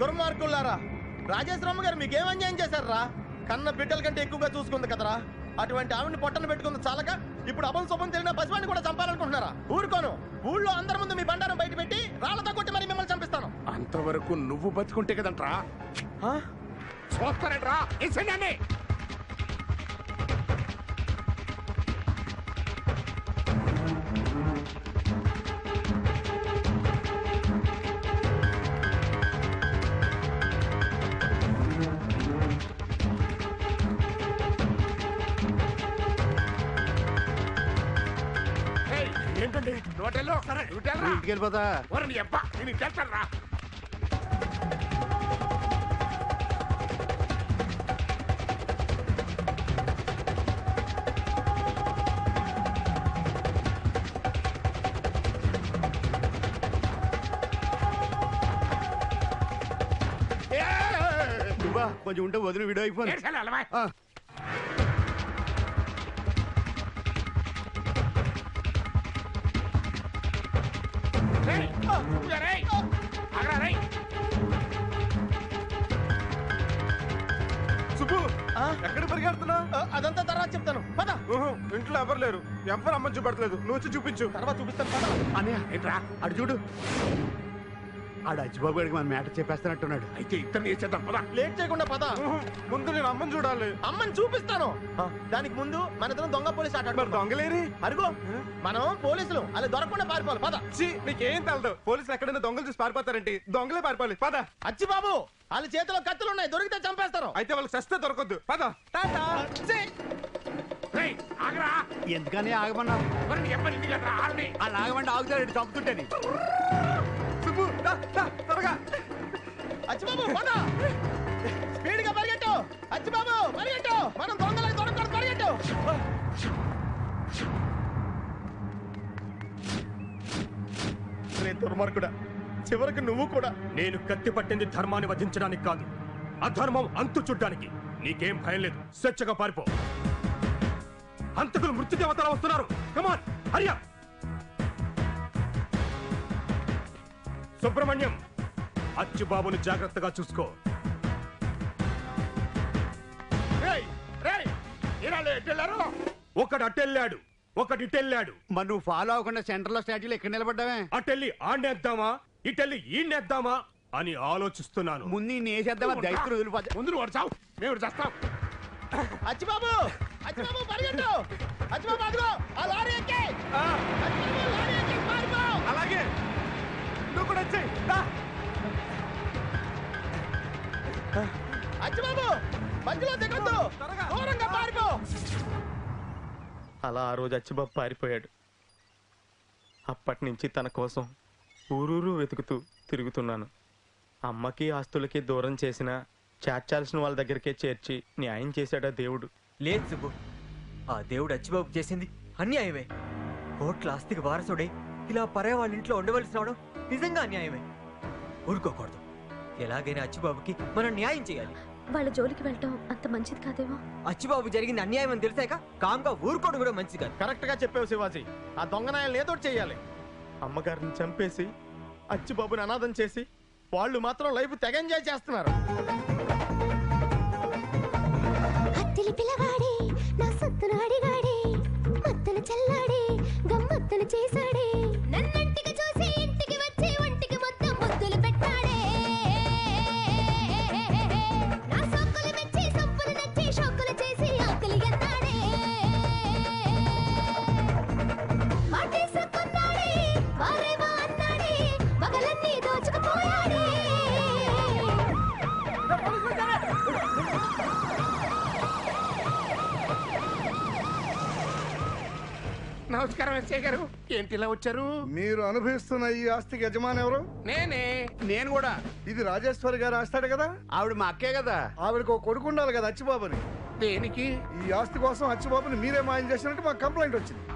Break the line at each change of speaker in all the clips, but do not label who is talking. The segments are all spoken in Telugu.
దుర్మార్గులారా రాజేశ్వరమ్మ గారు మీకేం అన్యాయం చేశారా కన్న బిడ్డల కంటే ఎక్కువగా చూసుకుంది కదరా. అటువంటి ఆవిడని పొట్టన పెట్టుకుంది చాలక ఇప్పుడు అబం శుభం తెలియని పసివాడిని కూడా చంపాలనుకుంటున్నారా? ఊరుకోను. ఊళ్ళో అందరి ముందు మీ బండారం బయట పెట్టి రాళ్ళతో కొట్టి మరి మిమ్మల్ని చంపిస్తాను.
అంతవరకు నువ్వు బతుకుంటే కదంట్రా? చూస్తారంట్రా నోటెల్లో సరే
ఇంటికి వెళ్ళిపోతా
వరండి అబ్బా నేను తెలుతారా
నువ్వా? కొంచెం ఉంటే వదిలి వీడియో అయిపోయి
సుబ్బు? ఎక్కడ పరిగెడుతున్నా
ఆ, అదంతా తర్వాత చెప్తాను. పద.
ఇంట్లో ఎవరు లేరు. ఎవరు అమ్మని చూపెట్టలేదు. నువ్వు వచ్చి చూపించు.
తర్వాత చూపిస్తాను పద.
ఏంట్రా?
అటు చూడు. ఆడు అచ్చిబాబు గారికి మన మ్యాటర్ చెప్పేస్తానట్టున్నాడు
అయితే ఇద్దరిని వేసేద్దాం పదా.
లేట్ చేయకుండా పద.
ముందు నేను అమ్మని చూడాలి.
అమ్మని చూపిస్తాను. ఆ, దానికి ముందు మన ఇద్దరం దొంగ పోలీస్ ఆట
మరి. దొంగలేరి?
అరుగో. మనం పోలీసులు. అలా దొరకకుండా పారిపోవాలి. పద.
ఛీ, నీకేం తెలదు. పోలీసులు ఎక్కడైనా దొంగలు చూసి పారిపోతారంటే? దొంగలే పారిపోవాలి. పద.
అచ్చి బాబు వాళ్ళ చేతిలో కత్తులు ఉన్నాయి దొరికితే చంపేస్తారు.
అయితే వాళ్ళకి సస్తే దొరకద్దు. పద. టాటా.
ఆగరా.
ఎందుకని ఆగమన్నావు? ఆగమంటే ఆగుతాడు చంపుతుంటేని
సుబ్బు దా, దా, త్వరగా
అచ్చి బాబు పద. స్పీడ్గా పరిగెట్టు. అచ్చి బాబు పరిగెట్టు. మనం దొంగలకు పరిగెట్టు. రే దుర్మార్గుడా చివరికి నువ్వు కూడా.
నేను కత్తి పట్టింది ధర్మాన్ని వధించడానికి కాదు అధర్మం అంతు చుడ్డానికి నీకేం భయం లేదు స్వేచ్ఛగా పారిపో. హంతకులు మృత్యు దేవతలు వస్తున్నారు కమాన్ హరియా సుబ్రహ్మణ్యం అచ్చుబాబుని జాగ్రత్తగా చూసుకో? ఒకడు అటెళ్ళాడు ఒకటి ఇటెళ్ళాడు
మరి నువ్వు ఫాలో అవ్వకుండా సెంటర్లో స్టాచ్యూలో ఎక్కడ నిలబడ్డావే?
అటెళ్ళి ఆడేద్దామా ఇటెళ్ళి ఈడ్నేద్దామా అని ఆలోచిస్తున్నాను.
ముందు నీ వేసేద్దామా దైత్రులు వదిలిపోతే.
ముందు నువ్వు చావు మేము చేస్తాం.
అచ్చి బాబు అచ్చి బాబు పరిగెట్టు అచ్చి బాబు అదిగో ఆ. లారీ ఎక్కి లారీ
నువ్వు కూడా వచ్చేయ్ దా.
అచ్చి బాబు మధ్యలో దిగొద్దు.
త్వరగా.
దూరంగా పారిపో. అలా ఆ రోజు అచ్చిబాబు పారిపోయాడు. అప్పటి నుంచి తన కోసం ఊరూరు వెతుకుతూ తిరుగుతున్నాను. అమ్మకి ఆస్తులకి దూరం చేసిన చేర్చాల్సిన వాళ్ళ దగ్గరికే చేర్చి న్యాయం చేశాడా దేవుడు?
లేదు సుబ్బు. ఆ దేవుడు అచ్చిబాబు చేసింది అన్యాయమే. కోట్ల ఆస్తికి వారసుడై ఇలా పరే వాళ్ళ ఇంట్లో ఉండవలసి రావడం నిజంగా అన్యాయమే? ఊరుకోకూడదు. ఎలాగైనా అచ్చిబాబుకి మనం న్యాయం చేయాలి.
వాళ్ళ జోలికి వెళ్ళటం అంత మంచిది కాదేమో?
అచ్చిబాబు జరిగింది అన్యాయం అని తెలిసాక కామ్గా ఊరుకోవడం కూడా మంచిది కాదు.
కరెక్ట్గా చెప్పావు శివాజీ. ఆ దొంగనాయాలను ఏదో చెయ్యాలి. అమ్మగారిని చంపేసి అచ్చిబాబుని అనాథం చేసి వాళ్ళు మాత్రం లైఫ్ తెగ ఎంజాయ్ చేస్తున్నారు.
హత్తిలి పిల్లవాడే నా సొత్తును
నమస్కారం ఎస్ఐ గారు. ఏంటి ఇలా వచ్చారు?
మీరు అనుభవిస్తున్న ఈ ఆస్తికి యజమాని ఎవరు?
నేనే.
నేను కూడా.
ఇది రాజేశ్వరి గారు ఆస్తాడు కదా?
ఆవిడ మా అక్కే కదా.
ఆవిడకు ఒక కొడుకు ఉండాలి కదా అచ్చిబాబుని.
దేనికి?
ఈ ఆస్తి కోసం అచ్చిబాబుని మీరే మాయం చేసినట్టు మాకు కంప్లైంట్ వచ్చింది.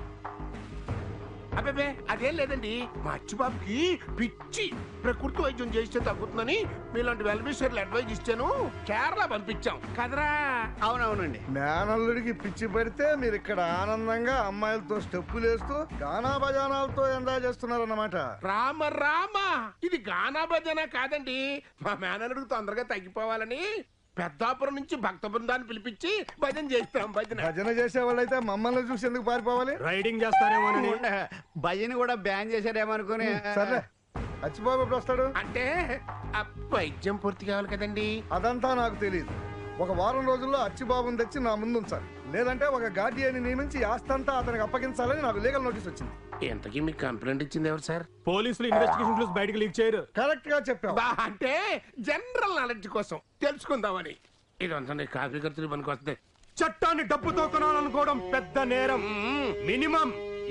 అబ్బే అదేం లేదండి. మా అచ్చుబాబుకి పిచ్చి ప్రకృతి వైద్యం చేస్తే తగ్గుతుందని మీలాంటి వెల్విషర్లు అడ్వైజ్ ఇచ్చాను. కేరళ పంపించాం. కదరా?
అవునవునండి.
మేనల్లుడికి పిచ్చి పడితే మీరు ఇక్కడ ఆనందంగా అమ్మాయిలతో స్టెప్పులు వేస్తూ గానా బజానాలతో ఎంజాయ్ చేస్తున్నారన్నమాట.
రామ రామ! ఇది గానా భజన కాదండి. మా మేనలుడికి తొందరగా తగ్గిపోవాలని పెద్దాపురం నుంచి భక్త బృందాన్ని పిలిపించి భజన చేస్తాం భజన.
భజన చేసే వాళ్ళైతే మమ్మల్ని చూసి ఎందుకు పారిపోవాలి?
రైడింగ్ చేస్తారేమోనని
ఉండే, భజన కూడా బ్యాన్ చేశారేమో అనుకుని
సర్లే. అచ్చిబాబు ఎప్పుడు వస్తాడు?
అంటే ఆ వైద్యం పూర్తి కావాలి కదండి.
అదంతా నాకు తెలియదు ఒక వారం రోజుల్లో అచ్చిబాబుని తెచ్చి నా ముందు ఉంచాలి లేదంటే ఒక గార్డియన్ని నియమించి ఆస్తంతా అతనికి అప్పగించాలని నాకు లీగల్ నోటీస్ వచ్చింది.
ఇంతకీ మీకు కంప్లైంట్ ఇచ్చింది ఎవరు సార్?
పోలీసులు ఇన్వెస్టిగేషన్ క్లూస్ బయటకు లీక్ చేయరు.
కరెక్ట్గా చెప్పావు.
బా అంటే జనరల్ నాలెడ్జ్ కోసం తెలుసుకుందామని. ఇదంతా నీ కాఫీ ఖర్చులు పనికి వస్తే
చట్టాన్ని డబ్బుతో కొనాలనుకోవడం పెద్ద నేరం. మినిమం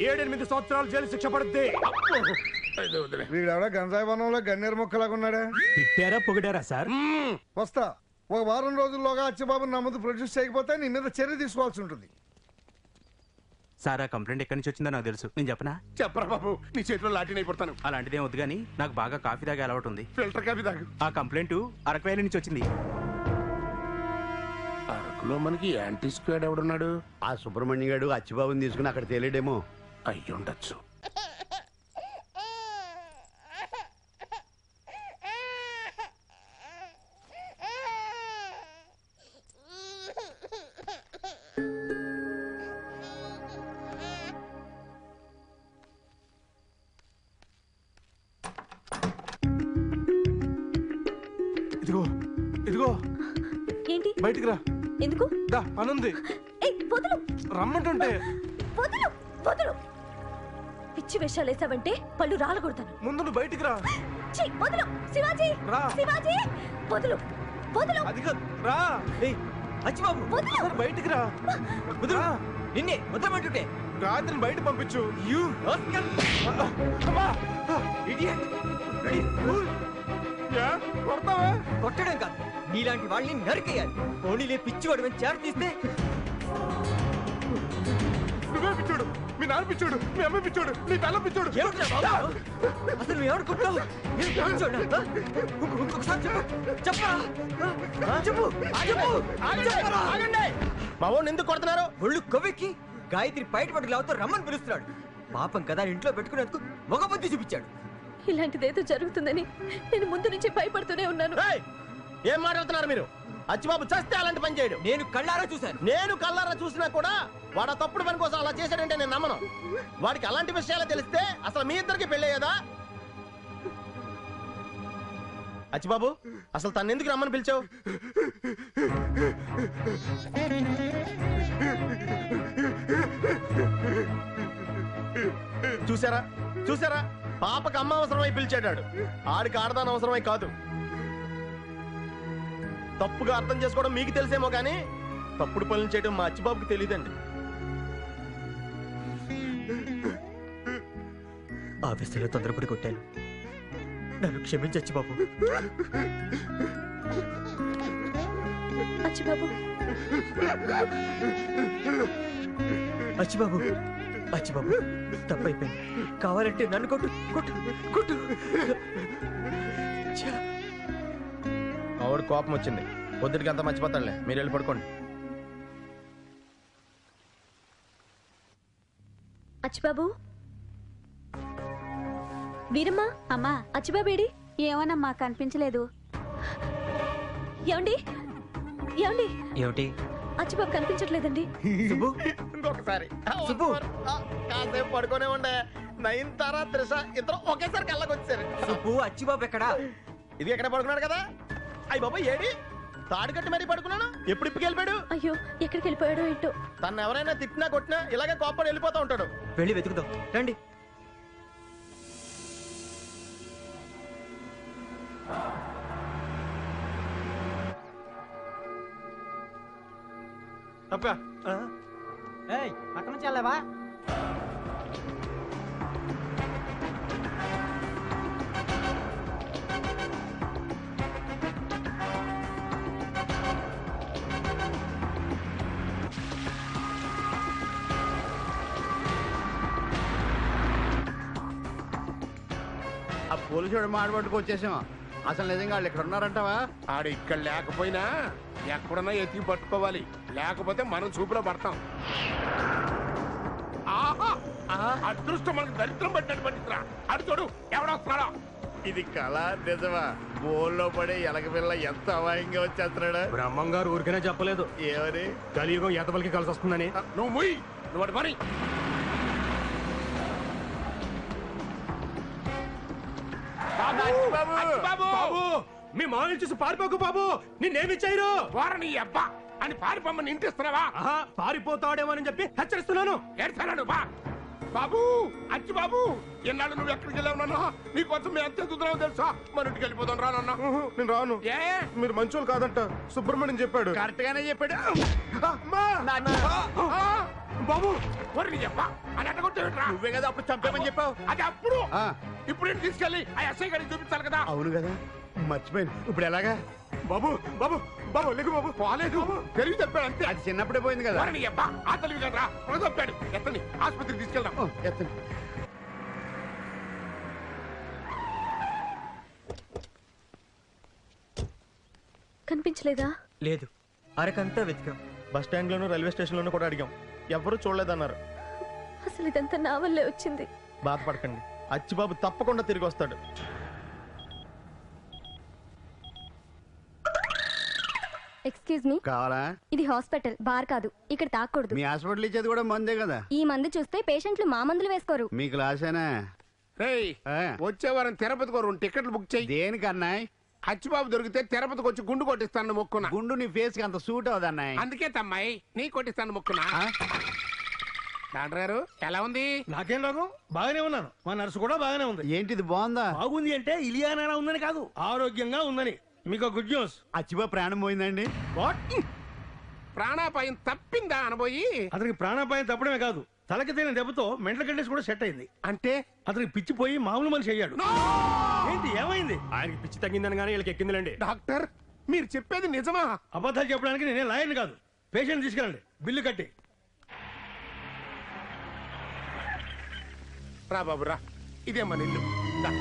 ఏడెనిమిది సంవత్సరాలు జైలు శిక్ష పడుద్ది.
వీడెవడ గంజాయి వనంలో గన్నేరు మొక్కలాగా ఉన్నాడే?
తిట్టారా పొగిడారా సార్?
వస్తా. ఒక వారం రోజుల్లోగా అచ్చిబాబుని నా ముందు ప్రొడ్యూస్ చేయకపోతే నీ మీద చర్య తీసుకోవాల్సి ఉంటుంది.
సార్ ఆ కంప్లైంట్ ఎక్కడి నుంచి వచ్చిందో నాకు తెలుసు. నేను చెప్పనా?
చెప్పరా బాబు నీ చేతిలో లాటిన్ అయిపోతాను
అలాంటిదేం వద్దు కానీ నాకు బాగా కాఫీ తాగే అలవాటు ఉంది.
ఫిల్టర్ కాఫీ తాగు.
ఆ కంప్లైంట్ అరకువేల నుంచి వచ్చింది.
అరకులో మనకి యాంటీ స్క్వాడ్ ఎవడున్నాడు?
ఆ సుబ్రహ్మణ్యం గారు అచ్చిబాబుని తీసుకుని అక్కడ తేలేడేమో.
అయ్యి
బయటికి రా.
ఎందుకు?
దా పనుంది.
ఏయ్ వదులు.
రమ్మంటుంటే.
వదులు వదులు. పిచ్చి వేషాలు వేసావంటే పళ్ళు రాలగొడతాను.
ముందు నువ్వు బయటికి రా.
ఛీ, వదులు. శివాజీ
రా.
శివాజీ. వదులు వదులు.
అది కాదు. రా.
ఏయ్ అచ్చిబాబు.
వదులు.
సార్ బయటికి రా.
వదులు.
రా.
నిన్నే వదలమంటుంటే.
రాత్రిని బయట పంపించు.
యూ
అమ్మా.
ఇడియట్.
యా, కొడతావా?
కొట్టడం కాదు. నీలాంటి వాళ్ళని నరికేయాలి. పోనీలే పిచ్చివాడు అని చేర తీస్తే
నువ్వే పిచ్చోడు. మీ నాన్న పిచ్చోడు మీ అమ్మ పిచ్చోడు నీ తల పిచ్చోడు.
ఏమిట్రా బాబు? అసలు నువ్వు నేను? ఇంకో- ఇంకొకసారి చెప్పు. చెప్పరా? ఆ, చెప్పు. చెప్పు. చెప్పరా?
మా వాడిని ఎందుకు కొడుతున్నారు?
ఒళ్ళు కొవ్వెక్కి గాయత్రి బయట పట్టుకు లావుతో రమ్మని పిలుస్తున్నాడు. పాపం కదా అని ఇంట్లో పెట్టుకునేందుకు మగ బుద్ధి చూపించాడు.
ఇలాంటిదేదో జరుగుతుందని నేను ముందు నుంచి భయపడుతూనే ఉన్నాను.
ఏయ్! ఏం మాట్లాడుతున్నారు మీరు? అచ్చిబాబు చస్తే అలాంటి పని చేయడు.
నేను కళ్ళారా చూశాను.
నేను కల్లారా చూసినా కూడా వాడు తప్పుడు పని కోసం అలా చేశాడంటే నేను నమ్మను. వాడికి అలాంటి విషయాలు తెలిస్తే అసలు మీ ఇద్దరికి పెళ్ళయ్యేదా అచ్చిబాబు అసలు తను ఎందుకు రమ్మని పిలిచావు? చూసారా చూసారా పాపకు అమ్మ అవసరమై పిలిచాడాడు ఆడికి ఆడదాని అవసరమై కాదు. తప్పుగా అర్థం చేసుకోవడం మీకు తెలిసేమో కానీ తప్పుడు పనులు చేయడం మా అచ్చిబాబుకి తెలియదండి
ఆ విషయంలో తొందరపడి కొట్టాను. నన్ను క్షమించచ్చు బాబు
అచ్చిబాబు.
అచ్చిబాబు అచ్చిబాబు తప్పైపోయింది. కావాలంటే నన్ను కొట్టు కొట్టు కొట్టు. ఛా,
ఆవిడ కోపం వచ్చింది? పొద్దుటికి అంతా మర్చిపోతాడులే మీరు వెళ్ళి పడుకోండి.
అచ్చిబాబు? వీరమ్మా?
అమ్మా.
అచ్చిబాబేడి
ఏమోనమ్మా కనిపించలేదు.
ఏమండి? ఏమండి?
ఏమిటి?
అచ్చిబాబు కనిపించట్లేదండి.
సుబ్బు?
ఇంకొకసారి.
సుబ్బు.
ఆ, కాసేపు పడుకోనే ఉండే. నైన్ తారా త్రిష ఇద్దరు ఒకేసారి కళ్ళకి వచ్చారు
సుబ్బు అచ్చిబాబు ఎక్కడా?
ఇది ఎక్కడ పడుకున్నాడు కదా? అయ్యి బాబా ఏడి? తాడు కట్టి మరీ పడుకున్నాను? ఎప్పుడు ఇప్పుకి వెళ్ళిపోయాడు?
అయ్యో ఎక్కడికి వెళ్ళిపోయాడో ఏంటో?
తను ఎవరైనా తిట్టినా కొట్టినా ఇలాగే కోపడి వెళ్ళిపోతూ ఉంటాడు.
వెళ్ళి వెతుకుదాం రండి.
అక్క
అక్కడ నుంచి వెళ్ళావా?
పోలీసు వాడు మాడబట్టుకు వచ్చేసాం అసలు నిజంగా వాళ్ళు ఇక్కడ ఉన్నారంటావా?
ఆడు ఇక్కడ లేకపోయినా ఎక్కడున్నా ఎతికి పట్టుకోవాలి. లేకపోతే మనం చూపులో పడతాం. ఆహా! అదృష్టం మనకు దరిద్రం పట్టినట్టు పట్టిందిరా అడు చూడు ఎవడొస్తున్నాడో
ఇది కళ నిజమా? బోల్లో పడే ఎలక పిల్ల ఎంత అమాయంగా వచ్చేస్తున్నాడు?
బ్రహ్మం గారు ఊరికనే చెప్పలేదు.
ఏమని?
కలియుగం ఎతబలికి కలిసి వస్తుందని.
నువ్వు ముయ్. నువ్వు పని.
బాబు!
బాబు
మీ మామూలు చూసి పారిపోకు బాబు. నిన్నేమి చేయరు?
వారని అబ్బా అని పారిపోమ్మని ఇంటిస్తున్నావా
పారిపోతాడేమోనని చెప్పి హెచ్చరిస్తున్నాను.
ఏడ్చాడు బా. బాబు అచ్చి బాబు. ఎన్నాళ్ళు నువ్వు ఎక్కడికి వెళ్ళావు నాన్న? నీకోసం మేము ఎంత ఎదుగుతున్నావు తెలుసా? మన ఇంటికి వెళ్ళిపోతాం రా నాన్న.
నేను రాను.
ఏ?
మీరు మంచోళ్ళు కాదంట సుబ్రహ్మణ్యం చెప్పాడు.
కరెక్ట్ గానే చెప్పాడు!
బాబు! అని అడ్డగొట్టేవిట్రా
నువ్వే కదా అప్పుడు చంపేమని చెప్పావు.
అది అప్పుడు. ఇప్పుడు నేను తీసుకెళ్ళి ఆ ఎస్ఐ గారికి చూపించాలి కదా.
అవును కదా. మర్చిపోయాను. ఇప్పుడు ఎలాగా?
బాబు బాబు బాబు లేకు బాబు.
పోలేదు. తెలివి తప్పాడు అంతే.
అది చిన్నప్పుడే పోయింది కదా.
అబ్బా ఆ తెలివి కదా తప్పాడు. ఎత్తని ఆసుపత్రికి తీసుకెళ్దాం.
ఎత్తండి.
కనిపించలేదా?
లేదు. అరకంతా వెతికాం.
బస్ స్టాండ్ లోను రైల్వే స్టేషన్ లోను కూడా అడిగాం. ఎవరు చూడలేదన్నారు.
అసలు ఇదంతా నా వల్లే వచ్చింది.
బాధపడకండి. అచ్చిబాబు తప్పకుండా తిరిగి వస్తాడు.
ఎక్స్క్యూజ్ మీ
కావాలా?
ఇది హాస్పిటల్ బార్ కాదు. ఇక్కడ తాకూడదు.
మీ హాస్పిటల్ ఇచ్చేది కూడా మందే కదా?
ఈ మందు చూస్తే పేషెంట్లు మా మందులు వేసుకోరు.
మీ క్లాసేనా
రేయ్ వచ్చే వారం తిరుపతికి ఓ రెండు టికెట్లు బుక్ చేయి.
దేనికన్నా
అచ్చిబాబు దొరికితే తిరుపతికి వచ్చి గుండు కొట్టిస్తాను మొక్కున
గుండు నీ ఫేస్కి అంత సూట్ అవదన్నాయ్
అందుకే తమ్మాయి నీ కొట్టిస్తాను మొక్కున డాక్టర్ గారు ఎలా ఉంది?
నాకేం రోగం బాగానే ఉన్నాను. మా నర్సు కూడా బాగానే ఉంది.
ఏంటిది బాగుందా?
బాగుంది అంటే ఇలియానా ఉందని కాదు ఆరోగ్యంగా ఉందని. మీకు గుడ్ న్యూస్.
అచ్చిపో ప్రాణం పోయిందండి.
వాట్?
ప్రాణాపాయం తప్పిందా అనబోయి?
అతనికి ప్రాణాపాయం తప్పడమే కాదు తలకి తగిన దెబ్బతో మెంటల్ కండిషన్ కూడా సెట్ అయింది.
అంటే?
అతనికి పిచ్చిపోయి మామూలు మనిషి అయ్యాడు. ఏంటి ఏమైంది?
ఆయనకి పిచ్చి తగ్గిందని కానీ వీళ్ళకి ఎక్కిందిలేండి.
డాక్టర్ మీరు చెప్పేది నిజమా?
అబద్ధాలు చెప్పడానికి నేనే లాయర్ని కాదు. పేషెంట్ తీసుకెళ్ళండి. బిల్లు కట్టి.
రా బాబు రా ఇదే మన ఇల్లు దా.